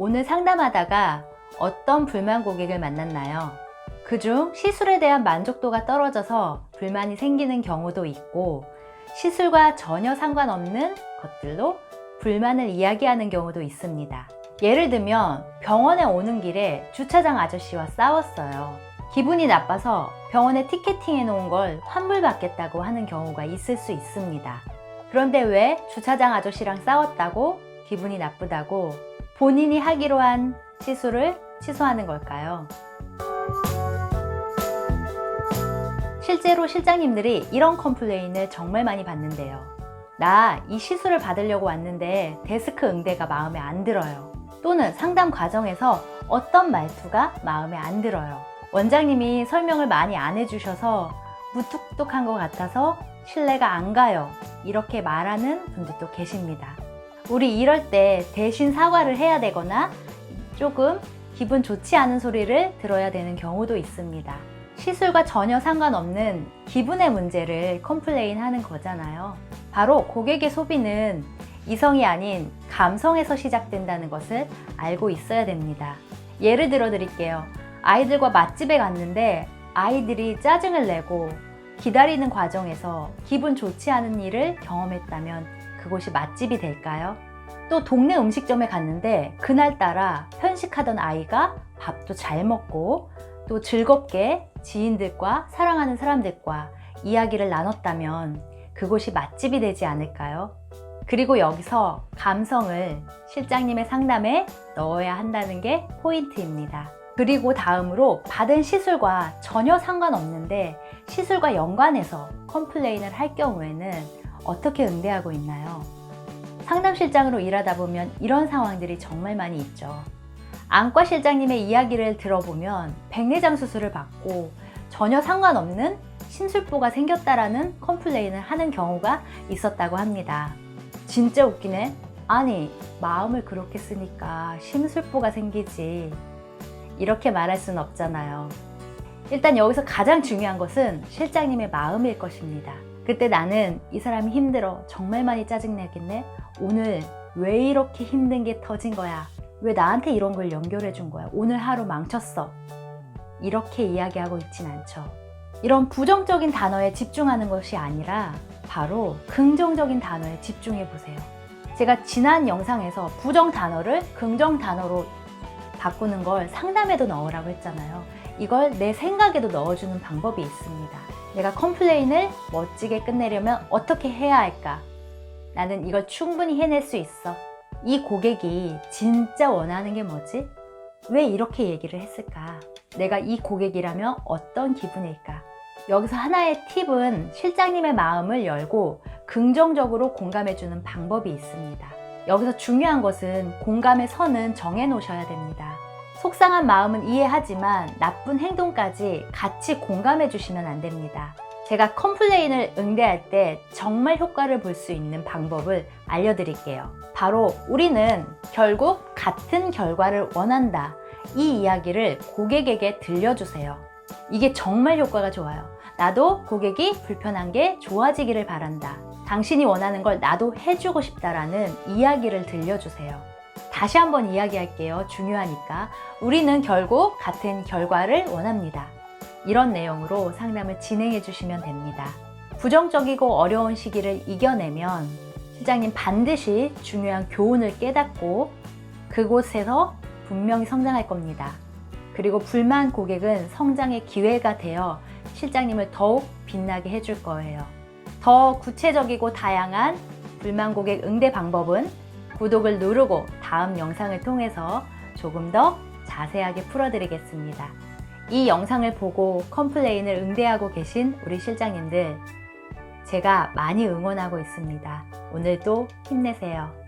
오늘 상담하다가 어떤 불만 고객을 만났나요? 그중 시술에 대한 만족도가 떨어져서 불만이 생기는 경우도 있고 시술과 전혀 상관없는 것들로 불만을 이야기하는 경우도 있습니다. 예를 들면 병원에 오는 길에 주차장 아저씨와 싸웠어요. 기분이 나빠서 병원에 티켓팅해 놓은 걸 환불받겠다고 하는 경우가 있을 수 있습니다. 그런데 왜 주차장 아저씨랑 싸웠다고 기분이 나쁘다고 본인이 하기로 한 시술을 취소하는 걸까요? 실제로 실장님들이 이런 컴플레인을 정말 많이 받는데요. 나 이 시술을 받으려고 왔는데 데스크 응대가 마음에 안 들어요. 또는 상담 과정에서 어떤 말투가 마음에 안 들어요. 원장님이 설명을 많이 안 해주셔서 무뚝뚝한 것 같아서 신뢰가 안 가요. 이렇게 말하는 분들도 계십니다. 우리 이럴 때 대신 사과를 해야 되거나 조금 기분 좋지 않은 소리를 들어야 되는 경우도 있습니다. 시술과 전혀 상관없는 기분의 문제를 컴플레인 하는 거잖아요. 바로 고객의 소비는 이성이 아닌 감성에서 시작된다는 것을 알고 있어야 됩니다. 예를 들어 드릴게요. 아이들과 맛집에 갔는데 아이들이 짜증을 내고 기다리는 과정에서 기분 좋지 않은 일을 경험했다면 그곳이 맛집이 될까요? 또 동네 음식점에 갔는데 그날따라 편식하던 아이가 밥도 잘 먹고 또 즐겁게 지인들과 사랑하는 사람들과 이야기를 나눴다면 그곳이 맛집이 되지 않을까요? 그리고 여기서 감성을 실장님의 상담에 넣어야 한다는 게 포인트입니다. 그리고 다음으로 받은 시술과 전혀 상관없는데 시술과 연관해서 컴플레인을 할 경우에는 어떻게 응대하고 있나요? 상담실장으로 일하다 보면 이런 상황들이 정말 많이 있죠. 안과 실장님의 이야기를 들어보면 백내장 수술을 받고 전혀 상관없는 심술보가 생겼다라는 컴플레인을 하는 경우가 있었다고 합니다. 진짜 웃기네. 아니, 마음을 그렇게 쓰니까 심술보가 생기지. 이렇게 말할 수는 없잖아요. 일단 여기서 가장 중요한 것은 실장님의 마음일 것입니다. 그때 나는 이 사람이 힘들어. 정말 많이 짜증내겠네. 오늘 왜 이렇게 힘든 게 터진 거야? 왜 나한테 이런 걸 연결해 준 거야? 오늘 하루 망쳤어. 이렇게 이야기하고 있진 않죠. 이런 부정적인 단어에 집중하는 것이 아니라 바로 긍정적인 단어에 집중해 보세요. 제가 지난 영상에서 부정 단어를 긍정 단어로 바꾸는 걸 상담에도 넣으라고 했잖아요. 이걸 내 생각에도 넣어주는 방법이 있습니다. 내가 컴플레인을 멋지게 끝내려면 어떻게 해야 할까? 나는 이걸 충분히 해낼 수 있어. 이 고객이 진짜 원하는 게 뭐지? 왜 이렇게 얘기를 했을까? 내가 이 고객이라면 어떤 기분일까? 여기서 하나의 팁은 실장님의 마음을 열고 긍정적으로 공감해주는 방법이 있습니다. 여기서 중요한 것은 공감의 선은 정해 놓으셔야 됩니다. 속상한 마음은 이해하지만 나쁜 행동까지 같이 공감해 주시면 안 됩니다. 제가 컴플레인을 응대할 때 정말 효과를 볼 수 있는 방법을 알려드릴게요. 바로 우리는 결국 같은 결과를 원한다. 이 이야기를 고객에게 들려주세요. 이게 정말 효과가 좋아요. 나도 고객이 불편한 게 좋아지기를 바란다. 당신이 원하는 걸 나도 해주고 싶다라는 이야기를 들려주세요. 다시 한번 이야기할게요. 중요하니까. 우리는 결국 같은 결과를 원합니다. 이런 내용으로 상담을 진행해 주시면 됩니다. 부정적이고 어려운 시기를 이겨내면 실장님 반드시 중요한 교훈을 깨닫고 그곳에서 분명히 성장할 겁니다. 그리고 불만 고객은 성장의 기회가 되어 실장님을 더욱 빛나게 해줄 거예요. 더 구체적이고 다양한 불만 고객 응대 방법은 구독을 누르고 다음 영상을 통해서 조금 더 자세하게 풀어드리겠습니다. 이 영상을 보고 컴플레인을 응대하고 계신 우리 실장님들, 제가 많이 응원하고 있습니다. 오늘도 힘내세요.